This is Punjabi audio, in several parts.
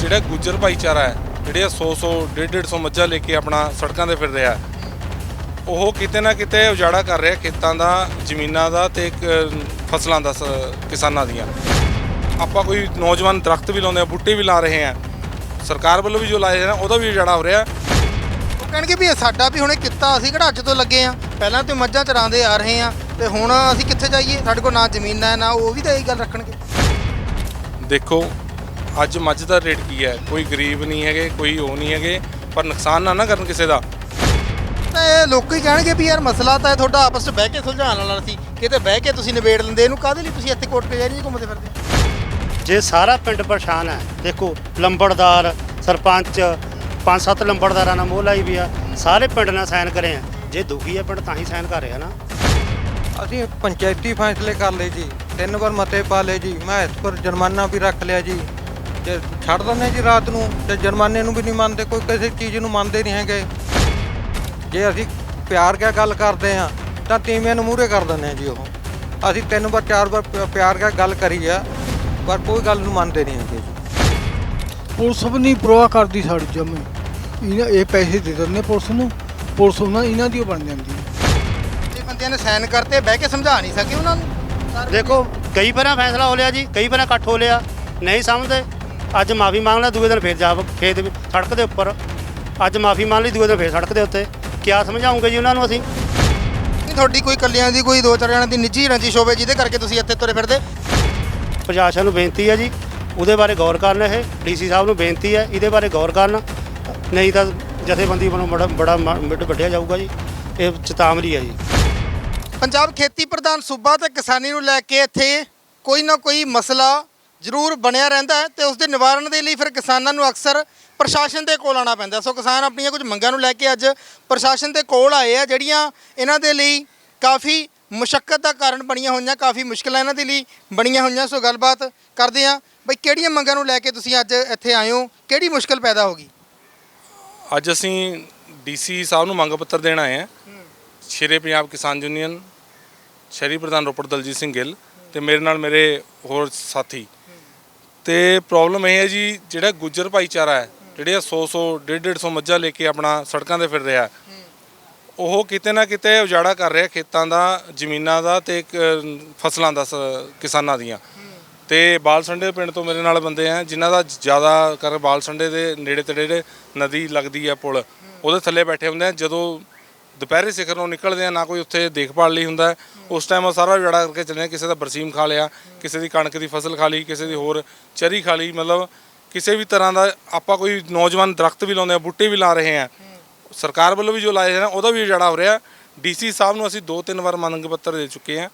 ਜਿਹੜਾ ਗੁੱਜਰ ਭਾਈਚਾਰਾ ਹੈ ਜਿਹੜੇ 100 100 150 150 ਮੱਝਾਂ ਲੈ ਕੇ ਆਪਣਾ ਸੜਕਾਂ ਤੇ ਫਿਰ ਰਿਹਾ ਉਹ ਕਿਤੇ ਨਾ ਕਿਤੇ ਉਜਾੜਾ ਕਰ ਰਿਹਾ ਖੇਤਾਂ ਦਾ ਜ਼ਮੀਨਾਂ ਦਾ ਤੇ ਫਸਲਾਂ ਦਾ ਕਿਸਾਨਾਂ ਦੀਆਂ। ਆਪਾਂ ਕੋਈ ਨੌਜਵਾਨ ਦਰਖਤ ਵੀ ਲਾਉਂਦੇ ਆ ਬੂਟੇ ਵੀ ਲਾ ਰਹੇ ਆ ਸਰਕਾਰ ਵੱਲੋਂ ਵੀ ਜੋ ਲਾਏ ਨੇ ਉਹਦਾ ਵੀ ਉਜਾੜਾ ਹੋ ਰਿਹਾ ਉਹ ਕਹਿਣਗੇ ਵੀ ਇਹ ਸਾਡਾ ਵੀ ਹੁਣੇ ਕਿੱਤਾ ਅਸੀਂ ਕਿਹੜਾ ਅੱਜ ਤੋਂ ਲੱਗੇ ਆ ਪਹਿਲਾਂ ਤੇ ਮੱਝਾਂ ਚਰਾਉਂਦੇ ਆ ਰਹੇ ਆ ਤੇ ਹੁਣ ਅਸੀਂ ਕਿੱਥੇ ਜਾਈਏ? ਸਾਡੇ ਕੋਲ ਨਾ ਜ਼ਮੀਨ ਹੈ ਨਾ ਉਹ ਵੀ ਤਾਂ ਇਹੀ ਗੱਲ ਰੱਖਣਗੇ। ਦੇਖੋ ਅੱਜ ਮੱਝ ਦਾ ਰੇਟ ਕੀ ਹੈ? ਕੋਈ ਗਰੀਬ ਨਹੀਂ ਹੈਗੇ ਕੋਈ ਉਹ ਨਹੀਂ ਹੈਗੇ ਪਰ ਨੁਕਸਾਨ ਨਾ ਨਾ ਕਰਨ ਕਿਸੇ ਦਾ। ਤਾਂ ਇਹ ਲੋਕੀ ਕਹਿਣਗੇ ਵੀ ਯਾਰ ਮਸਲਾ ਤਾਂ ਇਹ ਤੁਹਾਡਾ ਆਪਸ ਵਿੱਚ ਬਹਿ ਕੇ ਸੁਲਝਾਉਣ ਵਾਲਾ ਸੀ। ਕਿਤੇ ਬਹਿ ਕੇ ਤੁਸੀਂ ਨਿਬੇੜ ਲੈਂਦੇ ਇਹਨੂੰ ਕਾਹਦੇ ਲਈ ਤੁਸੀਂ ਇੱਥੇ ਕੋਰਟ ਕਚਹਿਰੀ ਘੁੰਮਦੇ ਫਿਰਦੇ? ਜੇ ਸਾਰਾ ਪਿੰਡ ਪਰੇਸ਼ਾਨ ਹੈ ਦੇਖੋ ਲੰਬੜਦਾਰ ਸਰਪੰਚ ਪੰਜ ਸੱਤ ਲੰਬੜਦਾਰਾਂ ਨਾਲ ਮੋਹ ਲਾਈ ਵੀ ਆ ਸਾਰੇ ਪਿੰਡ ਨਾਲ ਸਾਈਨ ਕਰੇ ਆ। ਜੇ ਦੁਖੀ ਹੈ ਪਿੰਡ ਤਾਂ ਹੀ ਸਾਈਨ ਕਰ ਰਿਹਾ ਨਾ। ਅਸੀਂ ਪੰਚਾਇਤੀ ਫੈਸਲੇ ਕਰ ਲਏ ਜੀ ਤਿੰਨ ਵਾਰ ਮਤੇ ਪਾ ਲਏ ਜੀ ਮੈਂ ਇਸ ਪਰ ਜੁਰਮਾਨਾ ਵੀ ਰੱਖ ਲਿਆ ਜੀ। ਜੇ ਛੱਡ ਦਿੰਦੇ ਜੀ ਰਾਤ ਨੂੰ ਤੇ ਜੁਰਮਾਨੇ ਨੂੰ ਵੀ ਨਹੀਂ ਮੰਨਦੇ ਕੋਈ ਕਿਸੇ ਚੀਜ਼ ਨੂੰ ਮੰਨਦੇ ਨਹੀਂ ਹੈਗੇ। ਜੇ ਅਸੀਂ ਪਿਆਰ ਕਿਆ ਗੱਲ ਕਰਦੇ ਆ ਤਾਂ ਤੀਵਿਆਂ ਨੂੰ ਮੂਹਰੇ ਕਰ ਦਿੰਦੇ ਆ ਜੀ ਉਹ। ਅਸੀਂ ਤਿੰਨ ਵਾਰ ਚਾਰ ਵਾਰ ਪਿਆਰ ਕਿਆ ਗੱਲ ਕਰੀ ਆ ਪਰ ਕੋਈ ਗੱਲ ਨੂੰ ਮੰਨਦੇ ਨਹੀਂ ਹੈਗੇ ਜੀ। ਪੁਲਿਸ ਵੀ ਨਹੀਂ ਪ੍ਰਵਾਹ ਕਰਦੀ ਸਾਡੀ ਜਮੇ। ਇਹਨਾਂ ਇਹ ਪੈਸੇ ਦੇ ਦਿੰਦੇ ਪੁਲਿਸ ਨੂੰ ਪੁਲਿਸ ਉਹਨਾਂ ਇਹਨਾਂ ਦੀ ਓ ਬਣ ਜਾਂਦੀ ਹੈ। ਇਹ ਬੰਦਿਆਂ ਨੇ ਸਾਈਨ ਕਰਤੇ ਬਹਿ ਕੇ ਸਮਝਾ ਨਹੀਂ ਸਕੇ ਉਹਨਾਂ ਨੂੰ। ਦੇਖੋ ਕਈ ਵਾਰਾਂ ਫੈਸਲਾ ਹੋ ਲਿਆ ਜੀ ਕਈ ਵਾਰਾਂ ਇਕੱਠ ਹੋ ਲਿਆ ਨਹੀਂ ਸਮਝਦੇ। ਅੱਜ ਮਾਫੀ ਮੰਗ ਲੈ ਦੂਏ ਦਿਨ ਫੇਰ ਜਾ ਖੇਤ ਵਿੱਚ ਸੜਕ ਦੇ ਉੱਪਰ। ਅੱਜ ਮਾਫੀ ਮੰਗ ਲਈ ਦੂਏ ਦਿਨ ਫੇਰ ਸੜਕ ਦੇ ਉੱਤੇ। ਕਿਆ ਸਮਝਾਉਂਗੇ ਜੀ ਉਹਨਾਂ ਨੂੰ ਅਸੀਂ? ਨਹੀਂ ਤੁਹਾਡੀ ਕੋਈ ਕੱਲਿਆਂ ਦੀ ਕੋਈ ਦੋ ਚਾਰ ਜਣਾਂ ਦੀ ਨਿੱਜੀ ਰੰਜਿਸ਼ ਹੋਵੇ ਜਿਹਦੇ ਕਰਕੇ ਤੁਸੀਂ ਇੱਥੇ ਤੁਰੇ ਫਿਰਦੇ। ਪ੍ਰਸ਼ਾਸਨ ਨੂੰ ਬੇਨਤੀ ਹੈ ਜੀ ਉਹਦੇ ਬਾਰੇ ਗੌਰ ਕਰਨ ਇਹ। ਡੀਸੀ ਸਾਹਿਬ ਨੂੰ ਬੇਨਤੀ ਹੈ ਇਹਦੇ ਬਾਰੇ ਗੌਰ ਕਰਨ। ਨਹੀਂ ਤਾਂ ਜਥੇਬੰਦੀ ਵੱਲੋਂ ਬੜਾ ਬੜਾ ਮਿੱਟ ਵੱਢਿਆ ਜਾਊਗਾ ਜੀ। ਇਹ ਚੇਤਾਵਨੀ ਹੈ ਜੀ। ਪੰਜਾਬ ਖੇਤੀ ਪ੍ਰਧਾਨ ਸੂਬਾ ਤੇ ਕਿਸਾਨੀ ਨੂੰ ਲੈ ਕੇ ਇੱਥੇ ਕੋਈ ਨਾ ਕੋਈ ਮਸਲਾ ਜ਼ਰੂਰ ਬਣਿਆ ਰਹਿੰਦਾ ਹੈ ਤੇ ਉਸ ਦੇ ਨਿਵਾਰਨ ਦੇ ਲਈ ਫਿਰ ਕਿਸਾਨਾਂ ਨੂੰ ਅਕਸਰ ਪ੍ਰਸ਼ਾਸਨ ਦੇ ਕੋਲ ਆਉਣਾ ਪੈਂਦਾ ਸੋ ਕਿਸਾਨ ਆਪਣੀਆਂ ਕੁਝ ਮੰਗਾਂ ਨੂੰ ਲੈ ਕੇ ਅੱਜ ਪ੍ਰਸ਼ਾਸਨ ਦੇ ਕੋਲ ਆਏ ਆ, ਜਿਹੜੀਆਂ ਇਹਨਾਂ ਦੇ ਲਈ ਕਾਫੀ ਮੁਸ਼ਕਲ ਦਾ ਕਾਰਨ ਬਣੀਆਂ ਹੋਈਆਂ, ਕਾਫੀ ਮੁਸ਼ਕਲਾਂ ਇਹਨਾਂ ਦੇ ਲਈ ਬਣੀਆਂ ਹੋਈਆਂ। ਸੋ ਗੱਲਬਾਤ ਕਰਦੇ ਆ ਬਈ ਕਿਹੜੀਆਂ ਮੰਗਾਂ ਨੂੰ ਲੈ ਕੇ ਤੁਸੀਂ ਅੱਜ ਇੱਥੇ ਆਏ ਹੋ? ਕਿਹੜੀ ਮੁਸ਼ਕਲ ਪੈਦਾ ਹੋ ਗਈ? ਅੱਜ ਅਸੀਂ ਡੀਸੀ ਸਾਹਿਬ ਨੂੰ ਮੰਗ ਪੱਤਰ ਦੇਣ ਆਏ ਹਾਂ। ਸ਼ੇਰੇ ਪੰਜਾਬ ਕਿਸਾਨ ਯੂਨੀਅਨ ਸ਼ਹਿਰੀ ਪ੍ਰਧਾਨ ਰੋਪੜ ਦਲਜੀਤ ਸਿੰਘ ਗਿੱਲ ਤੇ ਮੇਰੇ ਨਾਲ ਮੇਰੇ ਹੋਰ ਸਾਥੀ ਤੇ ਪ੍ਰੋਬਲਮ ਇਹ ਹੈ ਜੀ, ਜਿਹੜਾ ਗੁੱਜਰ ਭਾਈਚਾਰਾ ਹੈ, ਜਿਹੜੇ 100 100 150 150 ਮੱਝਾਂ ਲੈ ਕੇ ਆਪਣਾ ਸੜਕਾਂ ਤੇ ਫਿਰ ਰਿਹਾ ਉਹ ਕਿਤੇ ਨਾ ਕਿਤੇ ਉਜਾੜਾ ਕਰ ਰਿਹਾ ਖੇਤਾਂ ਦਾ, ਜ਼ਮੀਨਾਂ ਦਾ ਤੇ ਫਸਲਾਂ ਦਾ ਸ- ਕਿਸਾਨਾਂ ਦੀਆਂ। ਤੇ ਬਾਲਸੰਡੇ ਪਿੰਡ ਤੋਂ ਮੇਰੇ ਨਾਲ ਬੰਦੇ ਆ, ਜਿਨ੍ਹਾਂ ਦਾ ਜ਼ਿਆਦਾ ਕਰ ਬਾਲਸੰਡੇ ਦੇ ਨੇੜੇ ਤੇੜੇ ਨਦੀ ਲੱਗਦੀ ਆ ਪੁਲ, ਉਹਦੇ ਥੱਲੇ ਬੈਠੇ ਹੁੰਦੇ ਆ, ਜਦੋਂ ਦੁਪਹਿਰੇ ਸਿਖਰ ਨੂੰ ਨਿਕਲਦੇ ਆ, ਨਾ ਕੋਈ ਉੱਥੇ ਦੇਖਭਾਲ ਲਈ ਹੁੰਦਾ ਉਸ ਟਾਈਮ ਉਹ ਸਾਰਾ ਉਜਾੜਾ ਕਰਕੇ ਚੱਲੇ ਕਿਸੇ ਦਾ ਬਰਸੀਮ ਖਾ ਲਿਆ, ਕਿਸੇ ਦੀ ਕਣਕ ਦੀ ਫਸਲ ਖਾ ਲਈ, ਕਿਸੇ ਦੀ ਹੋਰ ਚਰੀ ਖਾ ਲਈ, ਮਤਲਬ ਕਿਸੇ ਵੀ ਤਰ੍ਹਾਂ ਦਾ ਆਪਾਂ ਕੋਈ ਨੌਜਵਾਨ ਦਰਖਤ ਵੀ ਲਾਉਂਦੇ ਆ, ਬੂਟੇ ਵੀ ਲਾ ਰਹੇ ਆ। ਸਰਕਾਰ ਵੱਲੋਂ ਵੀ ਜੋ ਲਾਏ ਨੇ, ਉਹਦਾ ਵੀ ਉਜਾੜਾ ਹੋ ਰਿਹਾ। ਡੀਸੀ ਸਾਹਿਬ ਨੂੰ ਅਸੀਂ ਦੋ ਤਿੰਨ ਵਾਰ ਮੰਗ ਪੱਤਰ ਦੇ ਚੁੱਕੇ ਆ।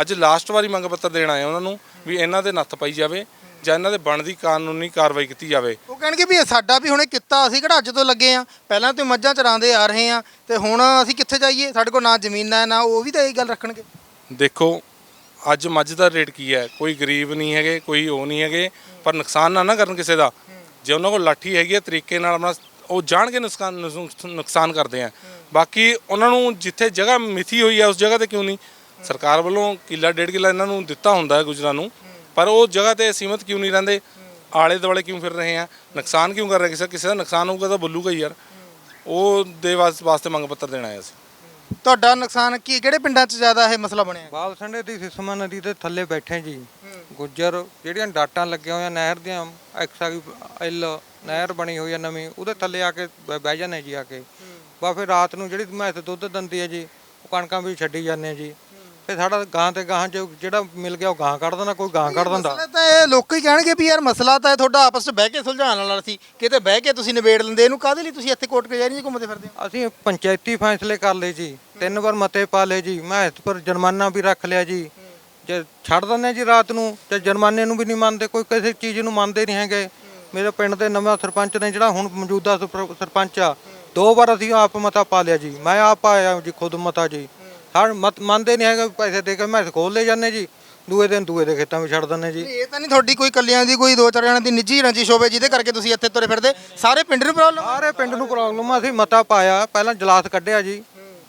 ਅੱਜ ਲਾਸਟ ਵਾਰੀ ਮੰਗ ਪੱਤਰ ਦੇਣ ਆਏ ਆ ਉਹਨਾਂ ਨੂੰ ਵੀ ਇਹਨਾਂ ਦੇ ਨੱਥ ਪਾਈ ਜਾਵੇ। ਜਾਂ ਇਹਨਾਂ ਦੇ ਬਣਦੀ ਕਾਨੂੰਨੀ ਕਾਰਵਾਈ ਕੀਤੀ ਜਾਵੇ। ਉਹ ਕਹਿਣਗੇ ਵੀ ਇਹ ਸਾਡਾ ਵੀ ਹੁਣੇ ਕਿੱਤਾ ਅਸੀਂ ਕਿਹੜਾ ਅੱਜ ਤੋਂ ਲੱਗੇ ਆ। ਪਹਿਲਾਂ ਤੇ ਮੱਝਾਂ ਚਰਾਉਂਦੇ ਆ ਰਹੇ ਆ ਤੇ ਹੁਣ ਅਸੀਂ ਕਿੱਥੇ ਜਾਈਏ? ਸਾਡੇ ਕੋਲ ਨਾ ਜ਼ਮੀਨ ਹੈ ਨਾ ਉਹ ਵੀ ਤਾਂ ਇਹੀ ਗੱਲ ਰੱਖਣਗੇ। ਦੇਖੋ ਅੱਜ ਮੱਝ ਦਾ ਰੇਟ ਕੀ ਹੈ? ਕੋਈ ਗਰੀਬ ਨਹੀਂ ਹੈਗੇ ਕੋਈ ਉਹ ਨਹੀਂ ਹੈਗੇ ਪਰ ਨੁਕਸਾਨ ਨਾ ਨਾ ਕਰਨ ਕਿਸੇ ਦਾ। ਜੇ ਉਹਨਾਂ ਕੋਲ ਲਾਠੀ ਹੈਗੀ ਹੈ ਤਰੀਕੇ ਨਾਲ ਆਪਣਾ ਉਹ ਜਾਣ ਕੇ ਨੁਕਸਾਨ ਨੁਕਸ- ਨੁਕਸਾਨ ਕਰਦੇ ਆ। ਬਾਕੀ ਉਹਨਾਂ ਨੂੰ ਜਿੱਥੇ ਜਗ੍ਹਾ ਮਿਥੀ ਹੋਈ ਹੈ ਉਸ ਜਗ੍ਹਾ ਤੇ ਕਿਉਂ ਨਹੀਂ? ਸਰਕਾਰ ਵੱਲੋਂ ਕਿੱਲਾ ਡੇਢ ਕਿੱਲਾ ਇਹਨਾਂ ਨੂੰ ਦਿੱਤਾ ਹੁੰਦਾ ਹੈ ਗੁਜਰਾਂ ਨੂੰ। ਪਰ ਉਹ ਜਗ੍ਹਾ ਤੇ ਸੀਮਤ ਕਿਉਂ ਨਹੀਂ ਰਹਿੰਦੇ? ਆਲੇ ਦੁਆਲੇ ਕਿਉਂ ਫਿਰ ਰਹੇ ਆ? ਨੁਕਸਾਨ ਕਿਉਂ ਕਰ ਰਹੇ? ਕਿਸੇ ਕਿਸੇ ਦਾ ਨੁਕਸਾਨ ਹੋਊਗਾ ਤਾਂ ਬੋਲੂਗਾ ਯਾਰ। ਉਹ ਦੇ ਵਾਸ- ਵਾਸਤੇ ਮੰਗ ਪੱਤਰ ਦੇਣ ਆਇਆ ਸੀ ਤੁਹਾਡਾ ਨੁਕਸਾਨ ਕੀ ਕਿਹੜੇ ਪਿੰਡਾਂ 'ਚ ਜ਼ਿਆਦਾ ਇਹ ਮਸਲਾ ਬਣਿਆ? ਬਾਲ ਸੰਡੇ ਦੀ ਸਿਸਮਾ ਨਦੀ ਦੇ ਥੱਲੇ ਬੈਠੇ ਜੀ। ਗੁੱਜਰ ਜਿਹੜੀਆਂ ਡਾਟਾਂ ਲੱਗੀਆਂ ਹੋਈਆਂ ਨਹਿਰ ਦੀਆਂ ਐਕਸਾ ਐਲ ਨਹਿਰ ਬਣੀ ਹੋਈ ਹੈ ਨਵੀਂ ਉਹਦੇ ਥੱਲੇ ਆ ਕੇ ਬਹਿ ਬਹਿ ਜਾਂਦੇ ਜੀ ਆ ਕੇ। ਬਾ ਫਿਰ ਰਾਤ ਨੂੰ ਜਿਹੜੀ ਮੈਂ ਦੁੱਧ ਦਿੰਦੀ ਹੈ ਜੀ ਉਹ ਕਣਕਾਂ ਵੀ ਛੱਡੀ ਜਾਂਦੇ ਆ ਜੀ। ਫਿਰ ਸਾਡਾ ਗਾਂ ਤੇ ਗਾਂ ਚ ਜਿਹੜਾ ਮਿਲ ਗਿਆ ਉਹ ਗਾਂ ਕੱਢ ਦਿੰਦਾ ਕੋਈ ਗਾਂ ਕੱਢ ਦਿੰਦਾ। ਮਸਲਾ ਤਾਂ ਇਹ ਲੋਕੀ ਕਹਿਣਗੇ ਵੀ ਯਾਰ ਮਸਲਾ ਤਾਂ ਇਹ ਤੁਹਾਡਾ ਆਪਸ ਵਿੱਚ ਬਹਿ ਕੇ ਸੁਲਝਾਉਣ ਵਾਲਾ ਸੀ ਕਿਤੇ ਬਹਿ ਕੇ ਤੁਸੀਂ ਨਿਬੇੜ ਲੈਂਦੇ ਇਹਨੂੰ ਕਾਹਦੇ ਲਈ ਤੁਸੀਂ ਇੱਥੇ ਕੋਰਟ ਕਚਹਿਰੀ 'ਚ ਘੁੰਮਦੇ ਫਿਰਦੇ ਹੋ? ਅਸੀਂ ਪੰਚਾਇਤੀ ਫੈਸਲੇ ਕਰ ਲਏ ਜੀ ਤਿੰਨ ਵਾਰ ਮਤੇ ਪਾ ਲਏ ਜੀ ਮੈਂ ਇਸ ਪਰ ਜੁਰਮਾਨਾ ਵੀ ਰੱਖ ਲਿਆ ਜੀ। ਜੇ ਛੱਡ ਦਿੰਦੇ ਜੀ ਰਾਤ ਨੂੰ ਤੇ ਜੁਰਮਾਨੇ ਨੂੰ ਵੀ ਨਹੀਂ ਮੰਨਦੇ ਕੋਈ ਕਿਸੇ ਚੀਜ਼ ਨੂੰ ਮੰਨਦੇ ਨਹੀਂ ਹੈਗੇ। ਮੇਰੇ ਪਿੰਡ ਦੇ ਨਵਾਂ ਸਰਪੰਚ ਨੇ ਜਿਹੜਾ ਹੁਣ ਮੌਜੂਦਾ ਸਰਪ- ਸਰਪੰਚ ਆ ਦੋ ਵਾਰ ਅਸੀਂ ਆਪ ਮਤਾ ਪਾ ਲਿਆ ਜੀ ਮੈਂ ਆਪ ਆਇਆ ਜੀ ਖੁਦ ਮਤਾ ਜੀ। ਹਰ ਮਤ ਮੰਨਦੇ ਨਹੀਂ ਹੈਗੇ ਪੈਸੇ ਦੇ ਕੇ ਮੈਂ ਖੋਲ ਲੈ ਜਾਂਦੇ ਜੀ। ਦੂਏ ਦਿਨ ਦੂਏ ਦੇ ਖੇਤਾਂ ਵਿੱਚ ਛੱਡ ਦਿੰਦੇ ਜੀ। ਇਹ ਤਾਂ ਨਹੀਂ ਤੁਹਾਡੀ ਕੋਈ ਕੱਲਿਆਂ ਦੀ ਕੋਈ ਦੋ ਚਾਰ ਜਣਾਂ ਦੀ ਨਿੱਜੀ ਰੰਜਿਸ਼ ਹੋਵੇ ਜਿਹਦੇ ਕਰਕੇ ਤੁਸੀਂ ਇੱਥੇ ਤੁਰੇ ਫਿਰਦੇ। ਸਾਰੇ ਪਿੰਡ ਨੂੰ ਪ੍ਰੋਬਲਮ ਸਾਰੇ ਪਿੰਡ ਨੂੰ ਪ੍ਰੋਬਲਮ ਆ ਅਸੀਂ ਮਤਾ ਪਾਇਆ। ਪਹਿਲਾਂ ਜਲਾਸ ਕੱਢਿਆ ਜੀ।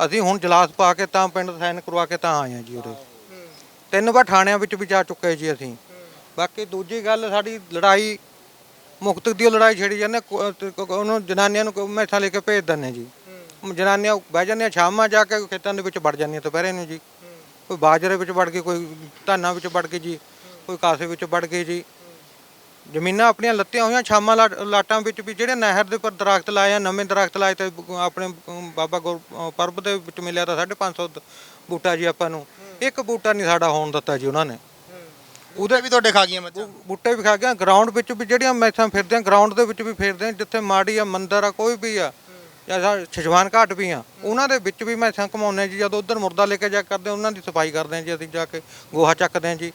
ਅਸੀਂ ਹੁਣ ਜਲਾਸ ਪਾ ਕੇ ਤਾਂ ਪਿੰਡ ਸਾਈਨ ਕਰਵਾ ਕੇ ਤਾਂ ਆਏ ਆ ਜੀ ਉਰੇ। ਤਿੰਨ ਵਾਰ ਥਾਣਿਆਂ ਵਿੱਚ ਵੀ ਜਾ ਚੁੱਕੇ ਜੀ ਅਸੀਂ। ਬਾਕੀ ਦੂਜੀ ਗੱਲ ਸਾਡੀ ਲੜਾਈ ਮੁਕਤ ਦੀ ਲੜਾਈ ਛੇੜੀ ਜਾਂਦੇ ਕੋ- ਤੇ ਕੋ- ਉਹਨੂੰ ਜਨਾਨੀਆਂ ਨੂੰ ਮੈਥਾ ਲੈ ਕੇ ਭੇਜ ਦਿੰਦੇ ਜੀ। ਜਨਾਨੀਆਂ ਬਹਿ ਜਾਂਦੀਆਂ ਸ਼ਾਮਾਂ ਜਾ ਕੇ ਖੇਤਾਂ ਦੇ ਵਿੱਚ ਵੜ ਜਾਂਦੀਆਂ ਦੁਪਹਿਰੇ ਨੂੰ ਜੀ। ਕੋਈ ਬਾਜਰੇ ਵਿੱਚ ਵੜ ਗਈ ਕੋਈ ਧਾਨਾਂ ਵਿੱਚ ਵੜ ਗਈ ਜੀ ਕੋਈ ਕਾਸੇ ਵਿੱਚ ਵੜ ਗਈ ਜੀ। ਜ਼ਮੀਨਾਂ ਆਪਣੀਆਂ ਲੱਤੀਆਂ ਹੋਈਆਂ ਛਾਮਾਂ ਲਾਟਾਂ ਵਿੱਚ ਵੀ ਜਿਹੜੇ ਨਹਿਰ ਦੇ ਉੱਪਰ ਦਰਖਤ ਲਾਏ ਆ ਨਵੇਂ ਦਰਖਤ ਲਾਏ ਤੇ ਆਪਣੇ ਬਾਬਾ ਗੁਰ ਪਰਬ ਦੇ ਵਿੱਚ ਮਿਲਿਆ ਤਾਂ 550 ਦ- ਬੂਟਾ ਜੀ ਆਪਾਂ ਨੂੰ। ਇੱਕ ਬੂਟਾ ਨਹੀਂ ਸਾਡਾ ਹੋਣ ਦਿੱਤਾ ਜੀ ਉਹਨਾਂ ਨੇ। ਉਹਦੇ ਵੀ ਤੁਹਾਡੇ ਖਾ ਗਈਆਂ ਮੱਝਾਂ ਬੂਟੇ ਵੀ ਖਾ ਗਿਆ ਗਰਾਊਂਡ ਵਿੱਚ ਵੀ ਜਿਹੜੀਆਂ ਮੈਸਾਂ ਫਿਰਦੇ ਆ ਗਰਾਊਂਡ ਦੇ ਵਿੱਚ ਵੀ ਫਿਰਦੇ ਆ ਜਿੱਥੇ ਮਾੜੀ ਆ ਮੰਦਰ ਆ ਕੋਈ ਵੀ ਆ ਜਾਂ ਛਜਵਾਨ ਘਾਟ ਵੀ ਆ ਉਹਨਾਂ ਦੇ ਵਿੱਚ ਵੀ ਮੈਸਾਂ ਘਮਾਉਂਦੇ ਜੀ ਜਦੋਂ ਉਧਰ ਮੁਰਦਾ ਲੈ ਕੇ ਜਾ ਕਰਦੇ ਉਹਨਾਂ ਦੀ ਸਫ਼ਾਈ ਕਰਦੇ ਆ ਜੀ ਅਸੀਂ ਜਾ ਕੇ ਗੋਹਾ ਚੱਕਦੇ ਆ ਜੀ।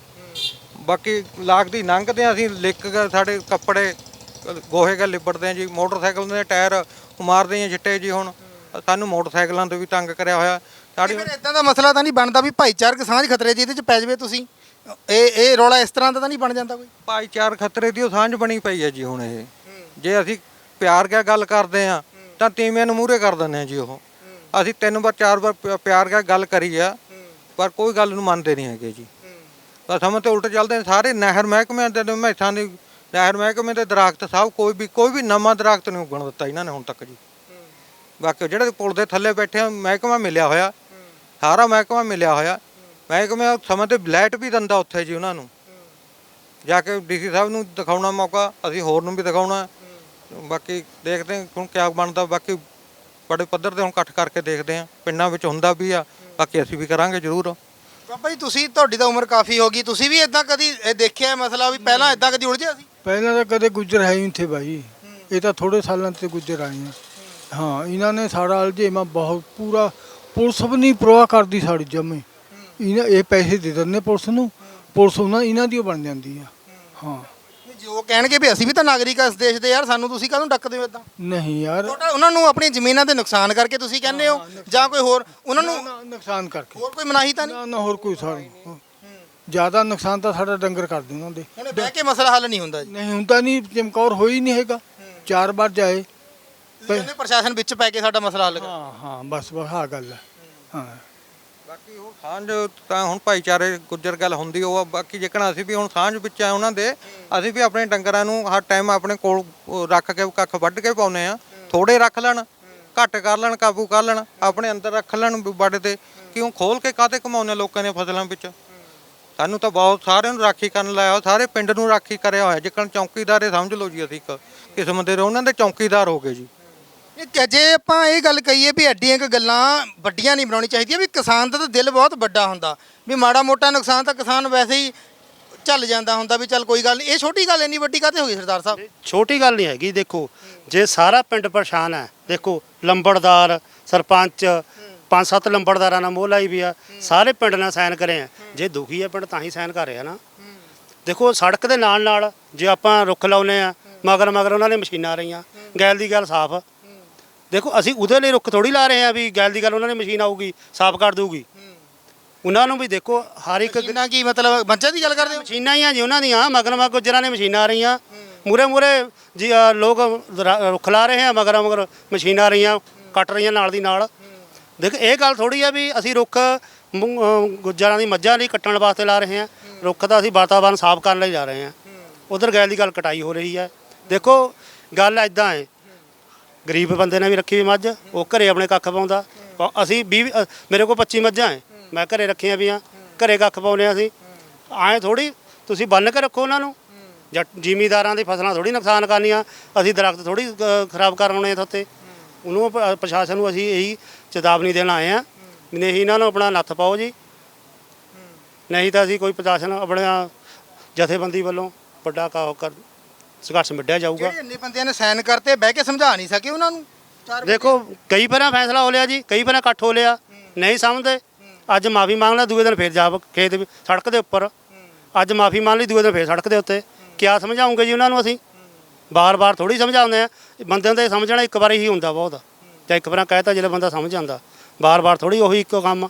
ਬਾਕੀ ਲਾਗਦੀ ਲੰਘਦੇ ਆ ਅਸੀਂ ਲਿਕ ਕੇ ਸਾਡੇ ਕੱਪੜੇ ਗੋਹੇ ਕੇ ਲਿਬੜਦੇ ਆ ਜੀ ਮੋਟਰਸਾਈਕਲ ਦੇ ਟਾਇਰ ਮਾਰਦੇ ਆ ਛਿੱਟੇ ਜੀ ਹੁਣ ਸਾਨੂੰ ਮੋਟਰਸਾਈਕਲਾਂ ਤੇ ਵੀ ਤੰਗ ਕਰਿਆ ਹੋਇਆ। ਸਾਡੀ ਫਿਰ ਇਦਾਂ ਦਾ ਮਸਲਾ ਤਾਂ ਨਹੀਂ ਬਣਦਾ ਵੀ ਭਾਈਚਾਰਕ ਸਾਂਝ ਖਤਰੇ 'ਚ ਇਹਦੇ 'ਚ ਪੈ ਜਾਵੇ ਤੁਸੀਂ? ਇਹ ਇਹ ਰੌਲਾ ਇਸ ਤਰ੍ਹਾਂ ਦਾ ਤਾਂ ਨਹੀਂ ਬਣ ਜਾਂਦਾ ਕੋਈ? ਭਾਈਚਾਰ ਖਤਰੇ ਦੀ ਉਹ ਸਾਂਝ ਬਣੀ ਪਈ ਹੈ ਜੀ ਹੁਣ ਇਹ। ਜੇ ਅਸੀਂ ਪਿਆਰ ਕਿਆ ਗੱਲ ਕਰਦੇ ਆ ਤਾਂ ਤੀਵਿਆਂ ਨੂੰ ਮੂਹਰੇ ਕਰ ਦਿੰਦੇ ਆ ਜੀ ਉਹ। ਅਸੀਂ ਤਿੰਨ ਵਾਰ, ਚਾਰ ਵਾਰ ਪਿ- ਪਿਆਰ ਕਿਆ ਗੱਲ ਕਰੀ ਆ, ਪਰ ਕੋਈ ਗੱਲ ਨੂੰ ਮੰਨਦੇ ਨਹੀਂ ਹੈਗੇ ਜੀ। ਬਸ ਹਮ ਤੇ ਉਲਟ ਚੱਲਦੇ ਨੇ ਸਾਰੇ ਨਹਿਰ ਮਹਿਕਮੇ ਦੇ ਮੈਸਾਂ ਦੀ ਨਹਿਰ ਮਹਿਕਮੇ ਦੇ ਦਰਖਤ ਸਭ ਕੋਈ ਵੀ ਕੋਈ ਵੀ ਨਵਾਂ ਦਰਖਤ ਨਹੀਂ ਉਗਣ ਦਿੱਤਾ ਇਹਨਾਂ ਨੇ ਹੁਣ ਤੱਕ ਜੀ। ਬਾਕੀ ਜਿਹੜੇ ਪੁਲ ਦੇ ਥੱਲੇ ਬੈਠੇ ਆ, ਮਹਿਕਮਾ ਮਿਲਿਆ ਹੋਇਆ। ਸਾਰਾ ਮਹਿਕਮਾ ਮਿਲਿਆ ਹੋਇਆ। ਮਹਿਕਮੇ ਸਮੇਂ ਤੇ ਲਾਈਟ ਵੀ ਦਿੰਦਾ ਉੱਥੇ ਜੀ ਉਹਨਾਂ ਨੂੰ। ਜਾ ਕੇ ਡੀਸੀ ਸਾਹਿਬ ਨੂੰ ਦਿਖਾਉਣਾ ਮੌਕਾ, ਅਸੀਂ ਹੋਰ ਨੂੰ ਵੀ ਦਿਖਾਉਣਾ। ਬਾਕੀ ਦੇਖਦੇ ਹਾਂ ਹੁਣ ਕਿਆ ਬਣਦਾ ਬਾਕੀ ਬੜੇ ਪੱਧਰ ਤੇ ਹੁਣ ਇਕੱਠ ਕਰਕੇ ਦੇਖਦੇ ਹਾਂ ਪਿੰਡਾਂ ਵਿੱਚ ਹੁੰਦਾ ਵੀ ਆ ਬਾਕੀ ਅਸੀਂ ਵੀ ਕਰਾਂਗੇ ਜ਼ਰੂਰ। ਬਾਬਾ ਜੀ ਤੁਸੀਂ ਤੁਹਾਡੀ ਤਾਂ ਉਮਰ ਕਾਫੀ ਹੋ ਗਈ ਤੁਸੀਂ ਵੀ ਇਦਾਂ ਕਦੀ ਇਹ ਦੇਖਿਆ ਮਸਲਾ ਵੀ ਪਹਿਲਾਂ ਇਦਾਂ ਕਦੀ ਉਲਝਿਆ ਸੀ? ਪਹਿਲਾਂ ਤਾਂ ਕਦੇ ਗੁੱਜਰ ਹੈ ਹੀ ਨਹੀਂ ਥੇ ਭਾਈ ਇਹ ਤਾਂ ਥੋੜੇ ਸਾਲਾਂ ਤੇ ਗੁੱਜਰ ਆਏ ਆ। ਹਾਂ ਇਹਨਾਂ ਨੇ ਸਾਡਾ ਅਲਝੇਮਾ ਬਹੁਤ ਪੂਰਾ ਪੁਲਿਸ ਵੀ ਨਹੀਂ ਪ੍ਰਵਾਹ ਕਰਦੀ ਸਾਡੀ ਜਮੇ। ਇਹਨਾਂ ਇਹ ਪੈਸੇ ਦੇ ਦਿੰਦੇ ਪੁਲਿਸ ਨੂੰ ਪੁਲਿਸ ਉਹਨਾਂ ਇਹਨਾਂ ਦੀ ਓ ਬਣ ਜਾਂਦੀ ਆ। ਹਾਂ। ਜੋ ਕਹਿਣਗੇ ਵੀ ਅਸੀਂ ਵੀ ਤਾਂ ਨਾਗਰਿਕ ਆ ਇਸ ਦੇਸ਼ ਦੇ ਯਾਰ ਸਾਨੂੰ ਤੁਸੀਂ ਕਾਹਨੂੰ ਡੱਕਦੇ ਹੋ ਇਦਾਂ ਨਹੀਂ ਯਾਰ। ਤੁਹਾਡਾ ਉਹਨਾਂ ਨੂੰ ਆਪਣੀ ਜ਼ਮੀਨਾਂ ਦੇ ਨੁਕਸਾਨ ਕਰਕੇ ਤੁਸੀਂ ਕਹਿੰਦੇ ਹੋ ਜਾਂ ਕੋਈ ਹੋਰ ਉਹਨਾਂ ਨੂੰ ਨਾ- ਨੁਕਸਾਨ ਕਰਕੇ। ਹੋਰ ਕੋਈ ਮਨਾਹੀ ਤਾਂ ਨਹੀਂ? ਨਾ ਨਾ ਹੋਰ ਕੋਈ ਸਾਡੀ ਜ਼ਿਆਦਾ ਨੁਕਸਾਨ ਤਾਂ ਸਾਡਾ ਡੰਗਰ ਕਰਦੇ ਉਹਨਾਂ ਦੇ। ਹੁਣ ਬਹਿ ਕੇ ਮਸਲਾ ਹੱਲ ਨਹੀਂ ਹੁੰਦਾ ਜੀ। ਨਹੀਂ ਹੁੰਦਾ ਨਹੀਂ ਚਮਕੌਰ ਹੋਈ ਨਹੀਂ ਹੈਗਾ। ਚਾਰ ਵਾਰ ਜਾਏ। ਤੁਸੀਂ ਕਹਿੰਦੇ ਪ੍ਰਸ਼ਾਸਨ ਵਿੱਚ ਪੈ ਕੇ ਸਾਡਾ ਮਸਲਾ ਹੱਲ ਕਰ ਹਾਂ ਹਾਂ ਬਸ ਬਸ ਆਹ ਗੱਲ ਹੈ। ਹਾਂ। ਬਾਕੀ ਹੁਣ ਸਾਂਝ ਤਾਂ ਹੁਣ ਭਾਈਚਾਰੇ ਗੁੱਜਰ ਗੱਲ ਹੁੰਦੀ ਉਹ ਆ, ਬਾਕੀ ਜੇਕਰ ਅਸੀਂ ਵੀ ਹੁਣ ਸਾਂਝ ਵਿੱਚ ਆ ਉਹਨਾਂ ਦੇ ਅਸੀਂ ਵੀ ਆਪਣੇ ਡੰਗਰਾਂ ਨੂੰ ਹਰ ਟਾਈਮ ਆਪਣੇ ਕੋਲ ਉਹ ਰੱਖ ਕੇ ਕੱਖ ਵੱਢ ਕੇ ਪਾਉਨੇ ਆ ਥੋੜੇ ਰੱਖ ਲੈਣ ਘੱਟ ਕਰ ਲੈਣ ਕਾਬੂ ਕਰ ਲੈਣ ਆਪਣੇ ਅੰਦਰ ਰੱਖ ਲੈਣ ਵੀ ਵੱਢ ਤੇ ਕਿਉਂ ਖੋਲ ਕੇ ਕਾਤੇ ਕਮਾਉਨੇ ਲੋਕਾਂ ਨੇ ਫਸਲਾਂ ਵਿੱਚ? ਸਾਨੂੰ ਤਾਂ ਬਹੁਤ ਸਾਰਿਆਂ ਨੂੰ ਰਾਖੀ ਕਰਨ ਲਾਇਆ ਹੋਇਆ, ਸਾਰੇ ਪਿੰਡ ਨੂੰ ਰਾਖੀ ਕਰਿਆ ਹੋਇਆ ਜੇਕਰ ਚੌਕੀਦਾਰੇ ਸਮਝ ਲਓ ਜੀ ਅਸੀਂ ਇੱਕ ਕਿਸਮ ਦੇ ਉਹਨਾਂ ਦੇ ਚੌਕੀਦਾਰ ਹੋ ਗਏ ਜੀ। ਇਹ ਜੇ ਆਪਾਂ ਇਹ ਗੱਲ ਕਹੀਏ ਵੀ ਐਡੀਆਂ ਕੁ ਗੱਲਾਂ ਵੱਡੀਆਂ ਨਹੀਂ ਬਣਾਉਣੀ ਚਾਹੀਦੀਆਂ ਵੀ ਕਿਸਾਨ ਦਾ ਤਾਂ ਦਿਲ ਬਹੁਤ ਵੱਡਾ ਹੁੰਦਾ, ਵੀ ਮਾੜਾ ਮੋਟਾ ਨੁਕਸਾਨ ਤਾਂ ਕਿਸਾਨ ਵੈਸੇ ਹੀ ਚੱਲ ਜਾਂਦਾ ਹੁੰਦਾ ਵੀ ਚੱਲ ਕੋਈ ਗੱਲ ਨਹੀਂ, ਇਹ ਛੋਟੀ ਗੱਲ ਇੰਨੀ ਵੱਡੀ ਕਾਤੇ ਹੋ ਗਈ ਸਰਦਾਰ ਸਾਹਿਬ? ਛੋਟੀ ਗੱਲ ਨਹੀਂ ਹੈਗੀ, ਦੇਖੋ, ਜੇ ਸਾਰਾ ਪਿੰਡ ਪਰੇਸ਼ਾਨ ਹੈ, ਦੇਖੋ, ਲੰਬੜਦਾਰ, ਸਰਪੰਚ, ਪੰਜ ਸੱਤ ਲੰਬੜਦਾਰਾਂ ਨਾਲ ਮੋਹ ਲਾਈ ਵੀ ਆ, ਸਾਰੇ ਪਿੰਡ ਨਾਲ ਸਾਈਨ ਕਰੇ ਆ, ਜੇ ਦੁਖੀ ਹੈ ਪਿੰਡ ਤਾਂ ਹੀ ਸਾਈਨ ਕਰ ਰਿਹਾ ਨਾ। ਦੇਖੋ, ਸੜਕ ਦੇ ਨਾਲ ਨਾਲ ਜੇ ਆਪਾਂ ਰੁੱਖ ਲਾਉਨੇ ਆ ਮਗਰ ਮਗਰ ਉਹਨਾਂ ਨੇ ਮਸ਼ੀਨਾਂ ਆ ਰਹੀਆਂ, ਗੈਲ ਦੀ ਗੱਲ ਸਾਫ਼ ਦੇਖੋ ਅਸੀਂ ਉਹਦੇ ਲਈ ਰੁੱਖ ਥੋੜੀ ਲਾ ਰਹੇ ਆ ਵੀ ਗੈਲ ਦੀ ਗੱਲ ਉਹਨਾਂ ਨੇ ਮਸ਼ੀਨ ਆਊਗੀ ਸਾਫ਼ ਕਰ ਦਊਗੀ। ਉਹਨਾਂ ਨੂੰ ਵੀ ਦੇਖੋ ਹਰ ਇੱਕ ਕਿੰਨਾ ਕੀ ਮਤਲਬ ਮੱਝਾਂ ਦੀ ਗੱਲ ਕਰਦੇ ਹੋ? ਮਸ਼ੀਨਾਂ ਹੀ ਆ ਜੀ ਉਹਨਾਂ ਦੀਆਂ ਮਗਰ ਮਗਰ ਗੁੱਜਰਾਂ ਨੇ ਮਸ਼ੀਨਾਂ ਆ ਰਹੀਆਂ। ਮੂਰੇ ਮੂਰੇ ਜੀ ਅ, ਲੋਕ ਰ- ਰੁੱਖ ਲਾ ਰਹੇ ਆ ਮਗਰ ਮਗਰ ਮਸ਼ੀਨਾਂ ਆ ਰਹੀਆਂ ਕੱਟ ਰਹੀਆਂ ਨਾਲ ਦੀ ਨਾਲ। ਦੇਖ ਇਹ ਗੱਲ ਥੋੜੀ ਆ ਵੀ ਅਸੀਂ ਰੁੱਖ ਮੁ- ਅ, ਗੁੱਜਰਾਂ ਦੀ ਮੱਝਾਂ ਲਈ ਕੱਟਣ ਵਾਸਤੇ ਲਾ ਰਹੇ ਆ ਰੁੱਖ ਤਾਂ ਅਸੀਂ ਵਾਤਾਵਰਨ ਸਾਫ਼ ਕਰਨ ਲਈ ਜਾ ਰਹੇ ਆ ਉਧਰ ਗੈਲ ਦੀ ਗੱਲ ਕਟਾਈ ਹੋ ਰਹੀ ਹੈ। ਦੇਖੋ ਗੱਲ ਐਦਾਂ ਹੈ ਗਰੀਬ ਬੰਦੇ ਨੇ ਵੀ ਰੱਖੀ ਵੀ ਮੱਝ ਉਹ ਘਰੇ ਆਪਣੇ ਕੱਖ ਪਾਉਂਦਾ। ਪਾ- ਅਸੀਂ 20 ਅ, ਮੇਰੇ ਕੋਲ 25 ਮੱਝਾਂ ਹੈ ਮੈਂ ਘਰੇ ਰੱਖੀਆਂ ਵੀ ਆ। ਘਰੇ ਕੱਖ ਪਾਉਂਦੇ ਹਾਂ ਅਸੀਂ। ਐਂ ਥੋੜੀ ਤੁਸੀਂ ਬੰਨ ਕੇ ਰੱਖੋ ਉਹਨਾਂ ਨੂੰ। ਜਾਂ ਜ਼ਿਮੀਦਾਰਾਂ ਦੀ ਫਸਲਾਂ ਥੋੜੀ ਨੁਕਸਾਨ ਕਰਨੀਆਂ। ਅਸੀਂ ਦਰਖਤ ਥੋੜੀ ਖਰਾਬ ਕਰਾਉਣੇ ਇੱਥੇ ਉਹਨੂੰ ਪ- ਪ੍ਰਸ਼ਾਸਨ ਨੂੰ ਅਸੀਂ ਇਹੀ ਚੇਤਾਵਨੀ ਦੇਣ ਆਏ ਆ। ਨਹੀਂ ਇਹਨਾਂ ਨੂੰ ਆਪਣਾ ਨੱਥ ਪਾਓ ਜੀ। ਨਹੀਂ ਤਾਂ ਅਸੀਂ ਕੋਈ ਪ੍ਰਸ਼ਾਸਨ ਆਪਣਾ ਜਥੇਬੰਦੀ ਵੱਲੋਂ ਵੱਡਾ ਕਾ ਕਰ ਸੰਘਰਸ਼ ਮਿੱਢਿਆ ਜਾਊਗਾ। ਜਿਹੜੇ ਇੰਨੇ ਬੰਦਿਆਂ ਨੇ ਸਾਈਨ ਕਰਤੇ ਬਹਿ ਕੇ ਸਮਝਾ ਨਹੀਂ ਸਕੇ ਉਹਨਾਂ ਨੂੰ। ਚਾਰ ਦੇਖੋ ਕਈ ਵਾਰਾਂ ਫੈਸਲਾ ਹੋ ਲਿਆ ਜੀ ਕਈ ਵਾਰਾਂ ਇਕੱਠ ਹੋ ਲਿਆ। ਨਹੀਂ ਸਮਝਦੇ ਅੱਜ ਮਾਫੀ ਮੰਗ ਲੈ ਦੂਏ ਦਿਨ ਫੇਰ ਜਾ ਖੇਤ ਵੀ- ਸੜਕ ਦੇ ਉੱਪਰ। ਅੱਜ ਮਾਫੀ ਮੰਗ ਲਈ ਦੂਏ ਦਿਨ ਫੇਰ ਸੜਕ ਦੇ ਉੱਤੇ। ਕਿਆ ਸਮਝਾਉਂਗੇ ਜੀ ਉਹਨਾਂ ਨੂੰ ਅਸੀਂ? ਬਾਰ-ਬਾਰ ਥੋੜੀ ਸਮਝਾਉਂਦੇ ਆ। ਬੰਦਿਆਂ ਦੇ ਸਮਝਣਾ ਇੱਕ ਵਾਰੀ ਹੀ ਹੁੰਦਾ ਬਹੁਤ। ਜਾਂ ਇੱਕ ਵਾਰਾਂ ਕਹਿਤਾ ਜਿਹੜਾ ਬੰਦਾ ਸਮਝ ਜਾਂਦਾ। ਬਾਰ-ਬਾਰ ਥੋੜੀ ਉਹੀ ਇੱਕੋ ਕੰਮ।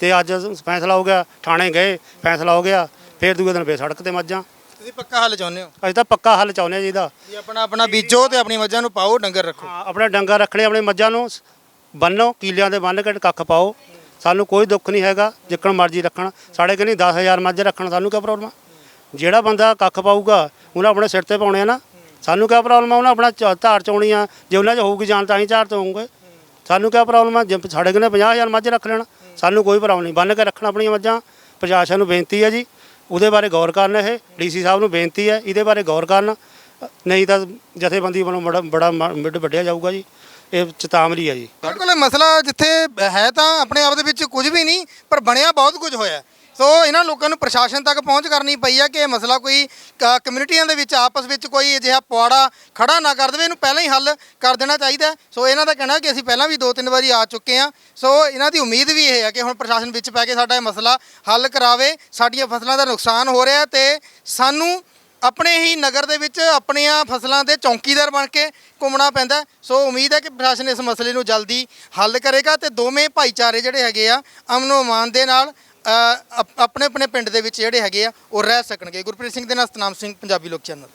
ਤੇ ਅੱਜ ਫੈਸਲਾ ਹੋ ਗਿਆ ਥਾਣੇ ਗਏ ਫੈਸਲਾ ਹੋ ਗਿਆ। ਫੇਰ ਦੂਏ ਦਿਨ ਫੇਰ ਸੜਕ ਤੇ ਮੱਝਾਂ। ਤੁਸੀਂ ਪੱਕਾ ਹੱਲ ਚਾਹੁੰਦੇ ਹੋ? ਅਸੀਂ ਤਾਂ ਪੱਕਾ ਹੱਲ ਚਾਹੁੰਦੇ ਆ ਜੀ ਇਹਦਾ। ਵੀ ਆਪਣਾ ਆਪਣਾ ਬੀਜੋ ਤੇ ਆਪਣੀ ਮੱਝਾਂ ਨੂੰ ਪਾਓ ਡੰਗਰ ਰੱਖੋ। ਹਾਂ, ਆਪਣੇ ਡੰਗਰ ਰੱਖਣੇ ਆਪਣੇ ਮੱਝਾਂ ਨੂੰ ਬੰਨੋ ਕੀਲਿਆਂ ਦੇ ਬੰਨ ਕੇ ਕੱਖ ਪਾਓ। ਸਾਨੂੰ ਕੋਈ ਦੁੱਖ ਨਹੀਂ ਹੈਗਾ ਜਿੱਕਣ ਮਰਜ਼ੀ ਰੱਖਣ। ਸਾਡੇ ਕਿ ਨਹੀਂ 10000 ਮੱਝ ਰੱਖਣ ਸਾਨੂੰ ਕੀ ਪ੍ਰੋਬਲਮ ਆ? ਜਿਹੜਾ ਬੰਦਾ ਕੱਖ ਪਾਊਗਾ ਉਹਨਾਂ ਆਪਣੇ ਸਿਰ ਤੇ ਪਾਉਣੇ ਆ ਨਾ। ਸਾਨੂੰ ਕਿਆ ਪ੍ਰੋਬਲਮ ਆ? ਉਹਨਾਂ ਆਪਣਾ ਝ- ਧਾਰ ਚੋਣੀ ਆ। ਜੇ ਉਹਨਾਂ 'ਚ ਹੋਊਗੀ ਜਾਣ ਤਾਂ ਹੀ ਤੋਂ ਹੋਊਗੇ ਸਾਨੂੰ ਕਿਆ ਪ੍ਰੋਬਲਮ ਆ? ਜੇ ਸਾਡੇ ਕੋਲ 50000 ਮੱਝ ਰੱਖ ਲੈਣਾ ਸਾਨੂੰ ਕੋਈ ਪ੍ਰੋਬਲਮ ਨਹੀਂ। ਬੰਨ ਕੇ ਰੱਖਣਾ ਆਪਣੀਆਂ ਮੱਝਾਂ। ਪ੍ਰਸ਼ਾਸਨ ਨੂੰ ਬੇਨਤੀ ਹੈ ਜੀ ਉਹਦੇ ਬਾਰੇ ਗੌਰ ਕਰਨ ਇਹ, ਡੀਸੀ ਸਾਹਿਬ ਨੂੰ ਬੇਨਤੀ ਹੈ, ਇਹਦੇ ਬਾਰੇ ਗੌਰ ਕਰਨ। ਨਹੀਂ ਤਾਂ ਜਥੇਬੰਦੀ ਵੱਲੋਂ ਬੜਾ ਬੜਾ ਮ- ਮਿੱਡ ਵੱਢਿਆ ਜਾਊਗਾ ਜੀ। ਇਹ ਚੇਤਾਵਨੀ ਹੈ ਜੀ। ਬਿਲਕੁਲ ਇਹ ਮਸਲਾ ਜਿੱਥੇ ਹੈ ਤਾਂ ਆਪਣੇ ਆਪ ਦੇ ਵਿੱਚ ਕੁਝ ਵੀ ਨਹੀਂ, ਪਰ ਬਣਿਆ ਬਹੁਤ ਕੁਝ ਹੋਇਆ। ਸੋ ਇਹਨਾਂ ਲੋਕਾਂ ਨੂੰ ਪ੍ਰਸ਼ਾਸਨ ਤੱਕ ਪਹੁੰਚ ਕਰਨੀ ਪਈ ਆ ਕਿ ਇਹ ਮਸਲਾ ਕੋਈ ਕ- ਕਮਿਊਨਿਟੀਆਂ ਦੇ ਵਿੱਚ, ਆਪਸ ਵਿੱਚ ਕੋਈ ਅਜਿਹਾ ਪੁਆੜਾ ਖੜਾ ਨਾ ਕਰ ਦੇਵੇ ਇਹਨੂੰ ਪਹਿਲਾਂ ਹੀ ਹੱਲ ਕਰ ਦੇਣਾ ਚਾਹੀਦਾ ਹੈ। ਸੋ ਇਹਨਾਂ ਦਾ ਕਹਿਣਾ ਕਿ ਅਸੀਂ ਪਹਿਲਾਂ ਵੀ ਦੋ ਤਿੰਨ ਵਾਰੀ ਆ ਚੁੱਕੇ ਹਾਂ ਸੋ ਇਹਨਾਂ ਦੀ ਉਮੀਦ ਵੀ ਇਹ ਹੈ ਕਿ ਹੁਣ ਪ੍ਰਸ਼ਾਸਨ ਵਿੱਚ ਪੈ ਕੇ ਸਾਡਾ ਇਹ ਮਸਲਾ ਹੱਲ ਕਰਾਵੇ ਸਾਡੀਆਂ ਫਸਲਾਂ ਦਾ ਨੁਕਸਾਨ ਹੋ ਰਿਹਾ ਤੇ ਸਾਨੂੰ ਆਪਣੇ ਹੀ ਨਗਰ ਦੇ ਵਿੱਚ ਆਪਣੀਆਂ ਫਸਲਾਂ ਦੇ ਚੌਕੀਦਾਰ ਬਣ ਕੇ ਘੁੰਮਣਾ ਪੈਂਦਾ ਹੈ। ਸੋ ਉਮੀਦ ਹੈ ਕਿ ਪ੍ਰਸ਼ਾਸਨ ਇਸ ਮਸਲੇ ਨੂੰ ਜਲਦੀ ਹੱਲ ਕਰੇਗਾ ਤੇ ਦੋਵੇਂ ਭਾਈਚਾਰੇ ਜਿਹੜੇ ਹੈਗੇ ਆ ਅਮਨ ਅਮਾਨ ਦੇ ਨਾਲ ਅ, ਅਪ- ਆਪਣੇ ਆਪਣੇ ਪਿੰਡ ਦੇ ਵਿੱਚ ਜਿਹੜੇ ਹੈਗੇ ਆ ਉਹ ਰਹਿ ਸਕਣਗੇ। ਗੁਰਪ੍ਰੀਤ ਸਿੰਘ ਦੇ ਨਾਲ ਸਤਨਾਮ ਸਿੰਘ ਪੰਜਾਬੀ ਲੋਕ ਚੈਨਲ।